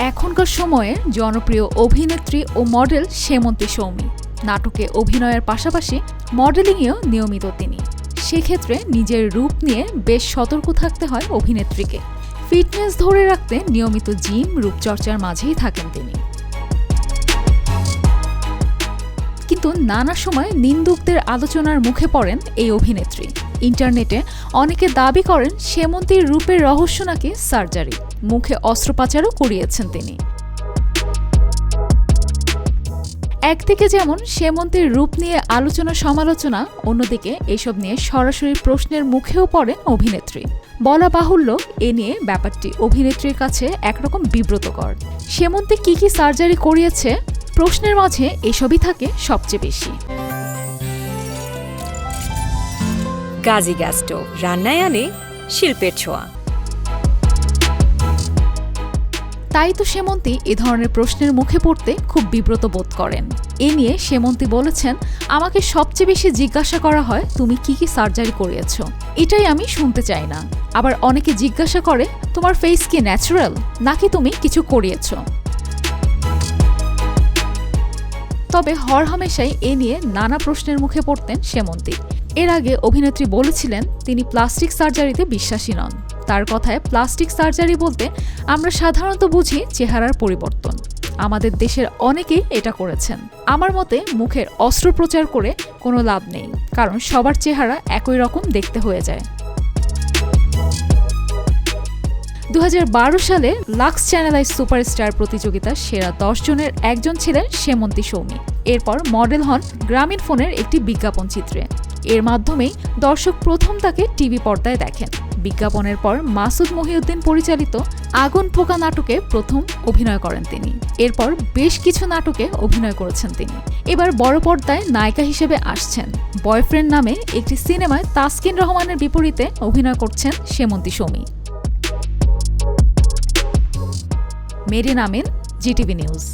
এখনকার সময়ে জনপ্রিয় অভিনেত্রী ও মডেল সেমন্তী সৌমি। নাটকে অভিনয়ের পাশাপাশি মডেলিংয়েও নিয়মিত তিনি। সেক্ষেত্রে নিজের রূপ নিয়ে বেশ সতর্ক থাকতে হয় অভিনেত্রীকে। ফিটনেস ধরে রাখতে নিয়মিত জিম, রূপচর্চার মাঝেই থাকেন তিনি। কিন্তু নানা সময় নিন্দুকদের আলোচনার মুখে পড়েন এই অভিনেত্রী। ইন্টারনেটে অনেকে দাবি করেন সেমন্তীর রূপের রহস্য নাকি সার্জারি। মুখে অস্ত্রোপচারও করিয়েছেন তিনি। একদিকে যেমন সেমন্তীর রূপ নিয়ে আলোচনা সমালোচনা, অন্যদিকে এসব নিয়ে সরাসরি প্রশ্নের মুখেও পড়েন অভিনেত্রী। বলা বাহুল্য, এ নিয়ে ব্যাপারটি অভিনেত্রীর কাছে একরকম বিব্রতকর। সেমন্তী কি কি সার্জারি করিয়েছে প্রশ্নের মাঝে এসবই থাকে সবচেয়ে বেশি। গাজী গ্যাস স্টোভ রান্নায় আনে শিল্পের ছোঁয়া। তাই তো সেমন্তী এ ধরনের প্রশ্নের মুখে পড়তে খুব বিব্রত বোধ করেন। এ নিয়ে সেমন্তী বলেছেন আমাকে সবচেয়ে বেশি জিজ্ঞাসা করা হয় তুমি কি কি সার্জারি করিয়েছ? এটাই আমি শুনতে চাই না। আবার অনেকে জিজ্ঞাসা করে তোমার ফেস কি ন্যাচারাল? নাকি তুমি কিছু করিয়েছ? তবে হরহামেশাই এ নিয়ে নানা প্রশ্নের মুখে পড়তেন সেমন্তী এর আগে অভিনেত্রী বলেছিলেন, তিনি প্লাস্টিক সার্জারিতে বিশ্বাসী নন। তার কথায় প্লাস্টিক সার্জারি বলতে আমরা সাধারণত বুঝি চেহারার পরিবর্তন। আমাদের দেশের অনেকেই এটা করেছেন। আমার মতে মুখের অস্ত্রোপচার করে কোনো লাভ নেই, কারণ সবার চেহারা একই রকম দেখতে হয়ে যায়। দু হাজার বারো সালে লাক্স চ্যানেলাইজ সুপারস্টার প্রতিযোগিতার সেরা জনের একজন ছিলেন সেমন্তী সৌমি। এরপর মডেল হন গ্রামীণ ফোনের একটি বিজ্ঞাপন চিত্রে। এর মাধ্যমেই দর্শক প্রথম তাকে টিভি পর্দায় দেখেন। বিজ্ঞাপনের পর মাসুদ মহিউদ্দিন পরিচালিত আগুন পোকা নাটকে প্রথম অভিনয় করেন তিনি। এরপর বেশ কিছু নাটকে অভিনয় করেছেন তিনি। এবার বড় পর্দায় নায়িকা হিসেবে আসছেন। বয়ফ্রেন্ড নামে একটি সিনেমায় তাসকিন রহমানের বিপরীতে অভিনয় করছেন Semonti Soumi. Marin Amin GTV news.